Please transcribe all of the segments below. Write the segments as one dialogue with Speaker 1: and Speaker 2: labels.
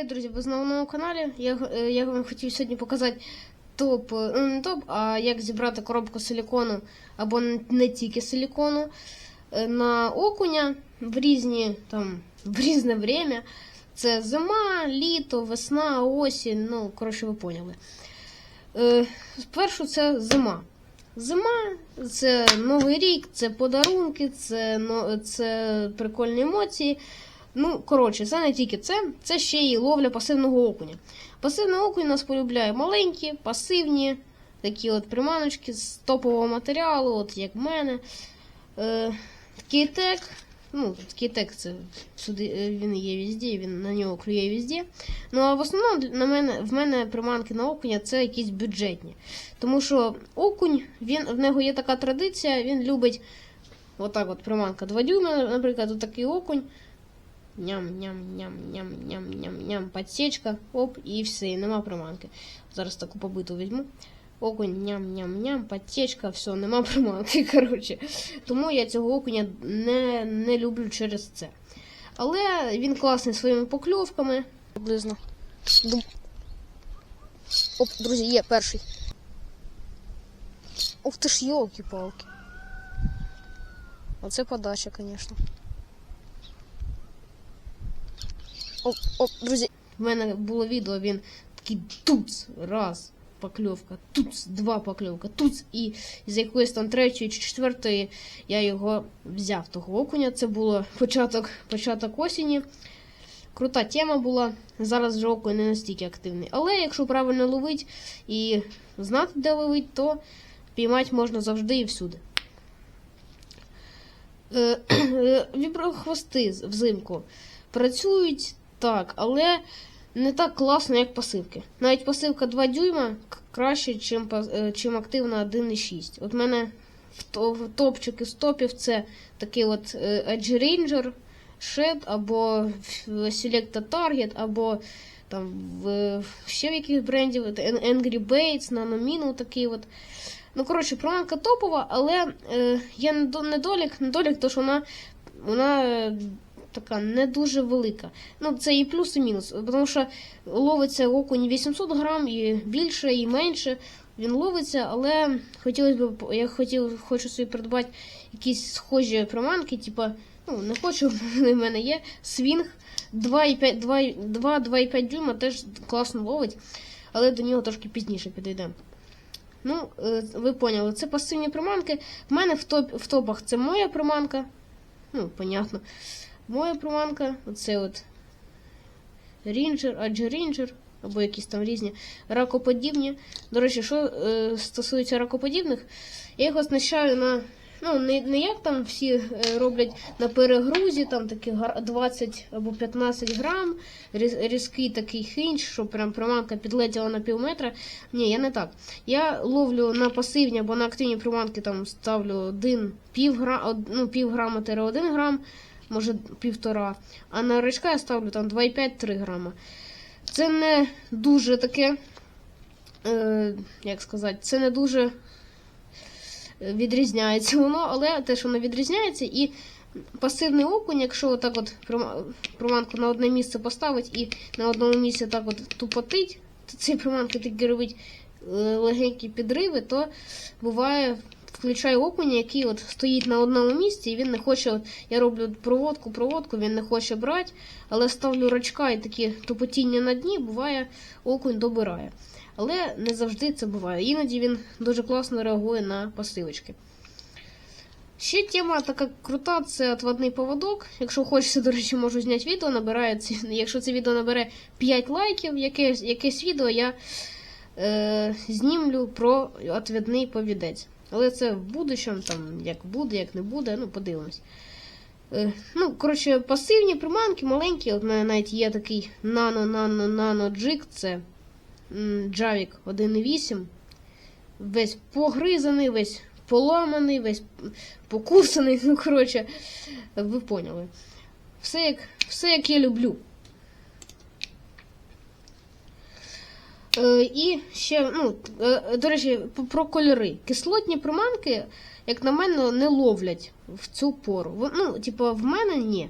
Speaker 1: Привіт, друзі! Ви знову на моєму каналі. Я, е, я вам хотів сьогодні показати топ, е, ну не топ, а як зібрати коробку силікону або не тільки силікону е, на окуня в різні там в різне время. Це зима, літо, весна, осінь. Ну, коротше, ви поняли. Спершу це зима. Зима це Новий рік, це подарунки, це, но- це прикольні емоції. Ну, коротше, це не тільки це, це ще й ловля пасивного окуня. Пасивний окунь нас полюбляє маленькі, пасивні, такі от приманочки з топового матеріалу, от як в мене. Е, кейтек, ну, кейтек це сюди, е, він є везде, він на нього клює везде. Ну, а в основному на мене, в мене приманки на окуня це якісь бюджетні. Тому що окунь, він, в нього є така традиція, він любить отак от приманка 2 дюйма, наприклад, отакий окунь. Ням-ням-ням-ням-ням-ням-ням. Подсечка, оп, і все, і нема приманки. Зараз таку побиту візьму. Окунь, ням-ням-ням, подсечка, все, нема приманки. Коротше. Тому я цього окуня не, не люблю через це. Але він класний своїми покльовками. Приблизно. Оп, друзі, є перший. Ух ти ж, йолки-палки. Оце подача, звісно. Оп, оп, друзі. В мене було відео, він такий туц, раз, покльовка, туц, два покльовка, туц, і з якоїсь там третьої чи четвертої я його взяв того окуня. Це було початок, початок осені. Крута тема була. Зараз вже окунь не настільки активний. Але якщо правильно ловить і знати, де ловить, то піймати можна завжди і всюди. Е, е, Віброхвости взимку працюють так, але не так класно, як пасивки. Навіть пасивка 2 дюйма краще, чим, е, чим активна 1,6. От в мене в, то- в топчики з топів це такий от е, Edge Ranger, Shed, або Selecta Target, або там в, ще в яких брендів Angry Baits, Nanomino такий от. Ну, коротше, приманка топова, але е, є недолік, недолік, то що вона, вона така не дуже велика. Ну, це і плюс, і мінус. Тому що ловиться окунь 800 грам, і більше, і менше. Він ловиться, але хотілося б, я хотів, хочу собі придбати якісь схожі приманки, типа, ну, не хочу, вони в мене є. Свінг 2,5 дюйма теж класно ловить, але до нього трошки пізніше підійдемо. Ну, е, ви поняли, це пасивні приманки. В мене в, топ, в топах це моя приманка. Ну, понятно. Моя приманка, оце от Рінджер, адже Рінджер, або якісь там різні ракоподібні. До речі, що е, стосується ракоподібних, я їх оснащаю на. Ну, не, не як там всі е, роблять на перегрузі, там такі 20 або 15 грам, різ- різкий такий хинч, щоб прям приманка підлетіла на пів метра. Ні, я не так. Я ловлю на пасивні або на активні приманки, там ставлю один пів гра, од- ну, пів грама тире 1 грам, може півтора. А на рачка я ставлю там 2,5-3 грама. Це не дуже таке, е, як сказати, це не дуже відрізняється воно, але те, що воно відрізняється, і пасивний окунь, якщо отак от прима- приманку на одне місце поставить і на одному місці так от тупотить, то ці приманки такі робить е, легенькі підриви, то буває. Включає окуня, який от стоїть на одному місці, і він не хоче. От, я роблю проводку, проводку, він не хоче брати, але ставлю рачка і такі тупотіння на дні, буває, окунь добирає. Але не завжди це буває. Іноді він дуже класно реагує на пасивочки. Ще тема така крута, це отводний поводок. Якщо хочеться, до речі, можу зняти відео, набирає якщо це відео набере 5 лайків, якесь, якесь відео я е, знімлю про отвідний повідець. Але це в будущому, там, як буде, як не буде, ну, подивимось. Е, ну, коротше, пасивні приманки, маленькі. От мене навіть є такий нано-нано-нано джик, це Javik 1.8. Весь погризаний, весь поламаний, весь покусаний. Ну, коротше, ви поняли. Все як, все як я люблю. І ще, ну, е, до речі, про кольори. Кислотні приманки, як на мене, не ловлять в цю пору. Ну, типу, в мене ні.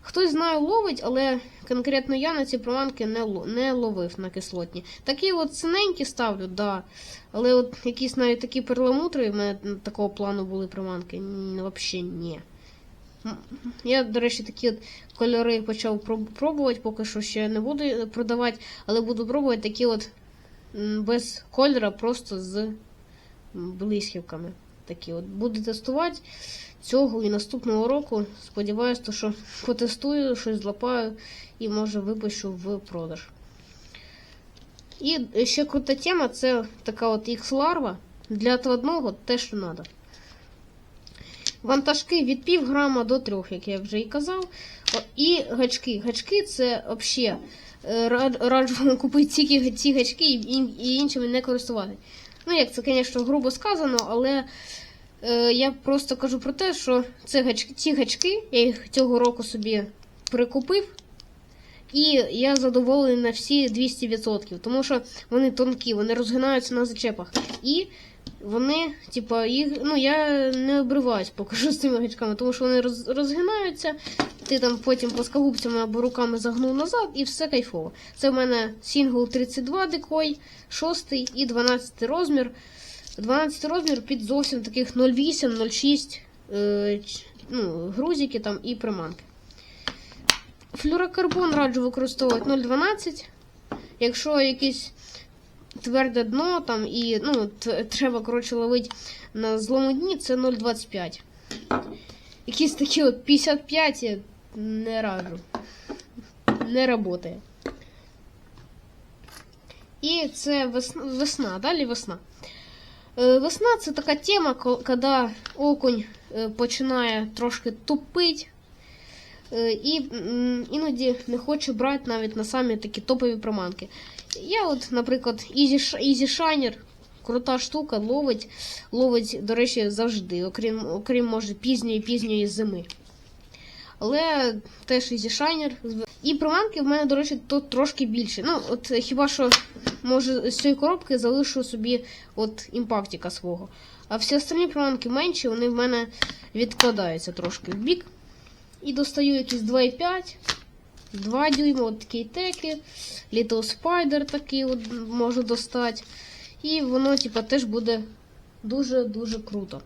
Speaker 1: Хтось знає, ловить, але конкретно я на ці приманки не, не ловив на кислотні. Такі от синенькі ставлю, да. Але от якісь навіть такі перламутри, в мене такого плану були приманки. Взагалі ні. Я, до речі, такі от кольори почав пробувати, поки що ще не буду продавати, але буду пробувати такі от без кольора, просто з блисківками. Такі от буду тестувати цього і наступного року. Сподіваюсь, то, що потестую, щось злапаю і може випущу в продаж. І ще крута тема це така от X-ларва для отводного те, що треба. Вантажки від пів грама до трьох, як я вже і казав. І гачки. Гачки це взагалі раджу купити тільки ці гачки і іншими не користувати. Ну, як це, звісно, грубо сказано, але е, я просто кажу про те, що це гачки, ці гачки, я їх цього року собі прикупив. І я задоволений на всі 200%, тому що вони тонкі, вони розгинаються на зачепах. І вони, типа, їх, ну я не обриваюсь поки що з цими гачками, тому що вони роз, розгинаються, ти там потім плоскогубцями або руками загнув назад, і все кайфово. Це в мене сінгл 32 декой, 6 і 12 розмір. 12 розмір під зовсім таких 0,8, 0,6 е, ну, грузики там і приманки. Флюрокарбон раджу використовувати 0,12. Якщо якесь тверде дно там і ну, треба коротше ловити на злому дні, це 0,25. Якісь такі от 55 я не раджу. Не працює. І це весна, весна далі весна. Е, Весна це така тема, коли окунь е, починає трошки тупить. Е, І іноді не хоче брати навіть на самі такі топові приманки. Я, от, наприклад, Easy, Easy Shiner, крута штука, ловить, ловить, до речі, завжди, окрім, окрім може, пізньої пізньої зими. Але теж Easy Shiner. І приманки в мене, до речі, тут трошки більше. Ну, от хіба що, може, з цієї коробки залишу собі от імпактика свого. А всі остальні приманки менші, вони в мене відкладаються трошки в бік. І достаю якісь 2,5, 2 дюйма, от такі теки, Little Spider такий от можу достати. І воно, типа, теж буде дуже-дуже круто.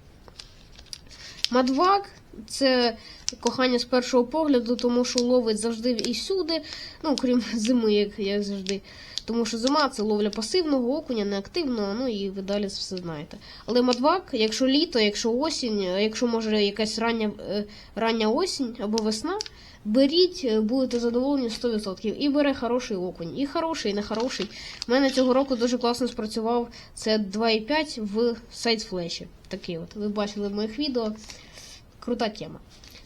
Speaker 1: Мадвак це кохання з першого погляду, тому що ловить завжди і всюди, ну, крім зими, як, як завжди. Тому що зима це ловля пасивного окуня, неактивного, ну і ви далі все знаєте. Але мадвак, якщо літо, якщо осінь, якщо може якась рання, е, рання осінь або весна, беріть, е, будете задоволені 100%. І бере хороший окунь. І хороший, і не хороший. У мене цього року дуже класно спрацював це 2,5 в сайт-флеші. Такий от. Ви бачили в моїх відео. Крута тема.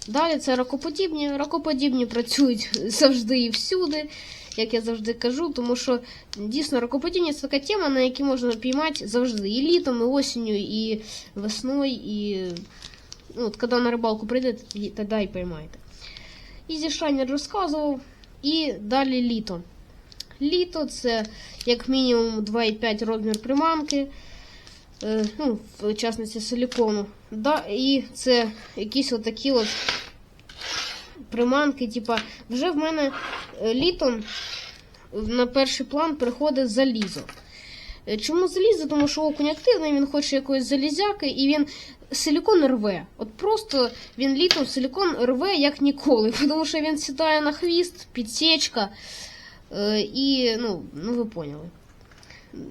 Speaker 1: Далі це ракоподібні. Ракоподібні працюють завжди і всюди, як я завжди кажу, тому що дійсно ракоподібні це така тема, на якій можна піймати завжди. І літом, і осінню, і весною, і ну, от, коли на рибалку прийдете, тоді- тоді і поймаєте. Ізі Шайнер розказував. І далі літо. Літо це як мінімум 2,5 розмір приманки. Е, ну, в частності силікону. Да, і це якісь отакі от приманки, типа, вже в мене е, літом на перший план приходить залізо. Е, Чому залізо? Тому що окунь активний, він хоче якоїсь залізяки, і він силікон рве. От просто він літом силікон рве як ніколи, тому що він сідає на хвіст, підсічка. е, І, ну, ну ви поняли.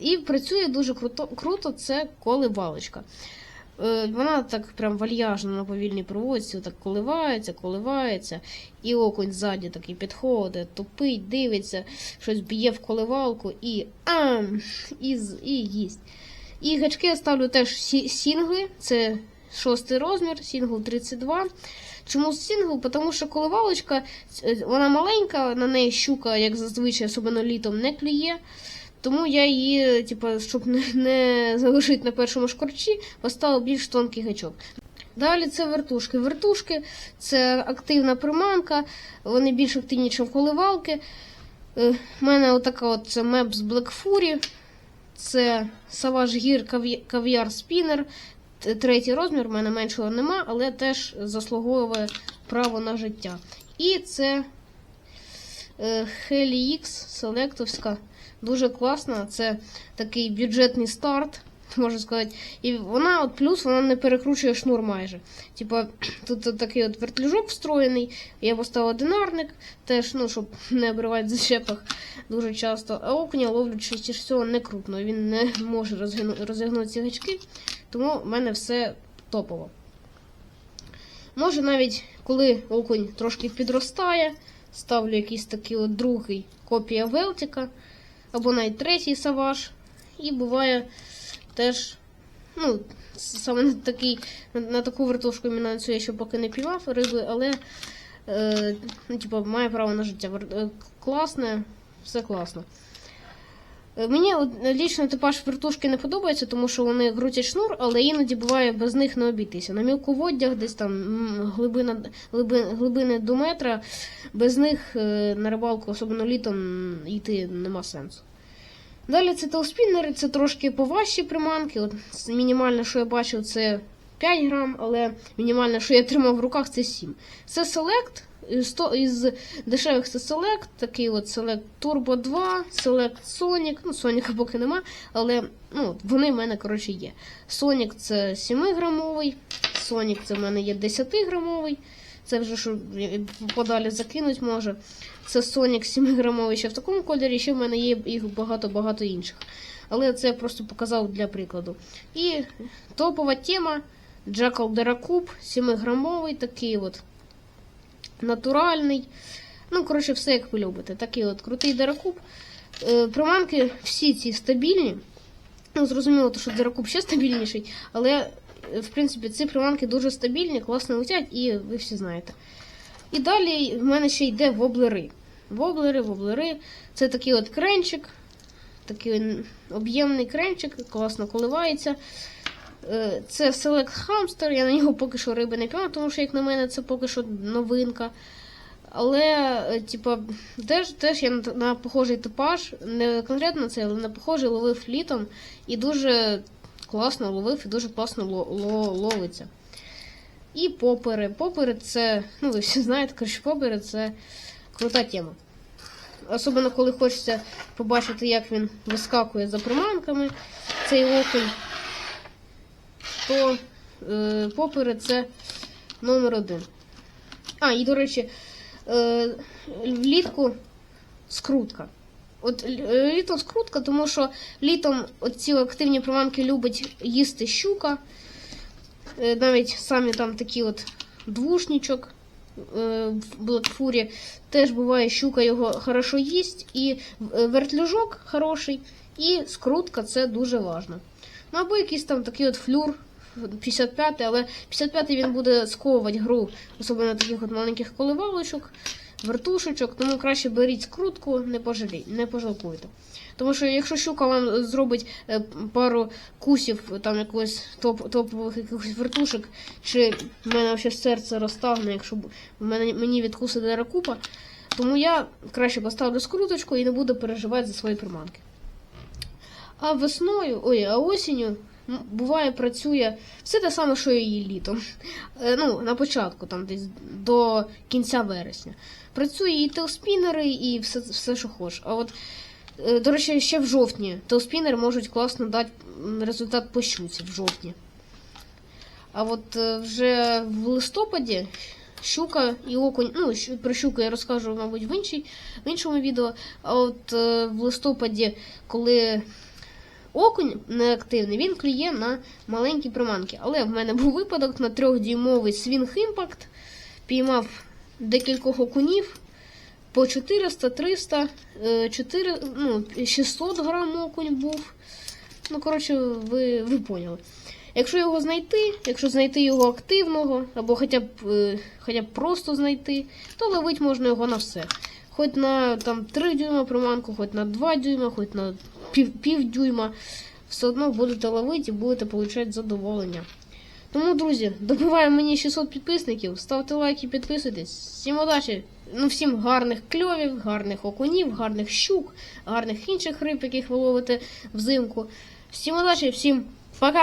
Speaker 1: І працює дуже круто, круто це коливалочка. Е, Вона так прям вальяжно на повільній проводці, так коливається, коливається, і окунь ззаді такий підходить, тупить, дивиться, щось б'є в коливалку і ам, і, і їсть. І гачки я ставлю теж сінгли, це шостий розмір, сінгл 32. Чому сінгл? Тому що коливалочка, е, вона маленька, на неї щука, як зазвичай, особливо літом, не клює. Тому я її, типу, щоб не, залишити на першому шкорчі, поставив більш тонкий гачок. Далі це вертушки. Вертушки це активна приманка, вони більш активні, ніж коливалки. У мене отака от це меп з Black Fury. Це Savage Gear Caviar Spinner. Третій розмір, в мене меншого нема, але теж заслуговує право на життя. І це е, Helix селектовська. Дуже класна. Це такий бюджетний старт, можна сказати. І вона, от плюс, вона не перекручує шнур майже. Типа, тут такий от вертлюжок встроєний. Я поставив одинарник, теж, ну, щоб не обривати в зачепах дуже часто. А окуня ловлю частіше всього не крупно. Він не може розігнути ці гачки, тому в мене все топово. Може навіть коли окунь трошки підростає, ставлю якийсь такий от другий копія Велтіка, або навіть третій саваж. І буває теж, ну, саме на, такий, на, таку вертушку мінацію я ще поки не піймав риби, але е, ну, типу, має право на життя. Е, Класне, все класно. Е, Мені е, лічно типаж вертушки не подобається, тому що вони крутять шнур, але іноді буває без них не обійтися. На мілководдях десь там глибина, глибини до метра, без них е, на рибалку, особливо літом, йти нема сенсу. Далі це телспіннери, це трошки поважчі приманки. От мінімальне, що я бачив, це 5 грам, але мінімальне, що я тримав в руках, це 7. Це Select. Із Із дешевих це Select, такий от Select Turbo 2, Select Sonic. Ну, Sonic поки нема, але ну, вони в мене, коротше, є. Sonic це 7-грамовий, Sonic це в мене є 10-грамовий. Це вже що е, подалі закинуть може. Це Sonic 7-грамовий ще в такому кольорі, ще в мене є їх багато-багато інших. Але це я просто показав для прикладу. І топова тема Jackal Deracoup 7-грамовий, такий от натуральний. Ну, коротше, все як ви любите. Такий от крутий Деракуб. Е, приманки всі ці стабільні. Ну, зрозуміло, що Деракуб ще стабільніший, але, е, в принципі, ці приманки дуже стабільні, класно летять, і ви всі знаєте. І далі в мене ще йде воблери. Воблери, воблери. Це такий от кренчик, такий об'ємний кренчик, класно коливається. Е, Це Select Hamster, я на нього поки що риби не піймав, тому що, як на мене, це поки що новинка. Але, е, типа, теж, теж я на, на похожий типаж, не конкретно це, але на похожий ловив літом і дуже класно ловив і дуже класно ло, ло, ловиться. І попери. Попери це, ну ви всі знаєте, коротше, попери це крута тема. Особливо, коли хочеться побачити, як він вискакує за приманками, цей окунь, то е, попери це номер один. А, і до речі, е, влітку скрутка. От е, літом скрутка, тому що літом ці активні приманки любить їсти щука. Е, навіть самі там такі от двушнічок е, в Блэкфурі теж буває, щука його хорошо їсть, і е, вертлюжок хороший, і скрутка це дуже важно. Ну або якийсь там такий от флюр 55, але 55 він буде сковувати гру, особливо таких от маленьких коливалочок, вертушечок, тому краще беріть скрутку, не пожалій, не пожалкуйте. Тому що якщо щука вам зробить е, пару кусів там якогось топ, топових якихось вертушок, чи в мене ще серце розтагне, якщо мене мені відкусить дерекупа, тому я краще поставлю скруточку і не буду переживати за свої приманки. А весною, ой, а осінню буває працює все те саме, що і літом. Е, Ну, на початку, там десь до кінця вересня. Працює і телспінери, і все, все що хочеш. А от, е, до речі, ще в жовтні телспінери можуть класно дати результат по щуці в жовтні. А от е, вже в листопаді щука і окунь, ну, про щуку я розкажу, мабуть, в, іншій, в іншому відео. А от в листопаді, коли окунь неактивний, він клює на маленькі приманки. Але в мене був випадок на трьохдюймовий Swing Impact. Піймав декількох окунів по 400, 300, е, 4, ну, 600 грам окунь був. Ну, коротше, ви, ви поняли. Якщо його знайти, якщо знайти його активного, або хоча б, е, хоча б просто знайти, то ловить можна його на все. Хоч на там, 3 дюйма приманку, хоч на 2 дюйма, хоч на пів, пів дюйма. Все одно будете ловити і будете отримати задоволення. Тому, друзі, добиваємо мені 600 підписників. Ставте лайки, підписуйтесь. Всім удачі! Ну, всім гарних кльовів, гарних окунів, гарних щук, гарних інших риб, яких ви ловите взимку. Всім удачі, всім пока!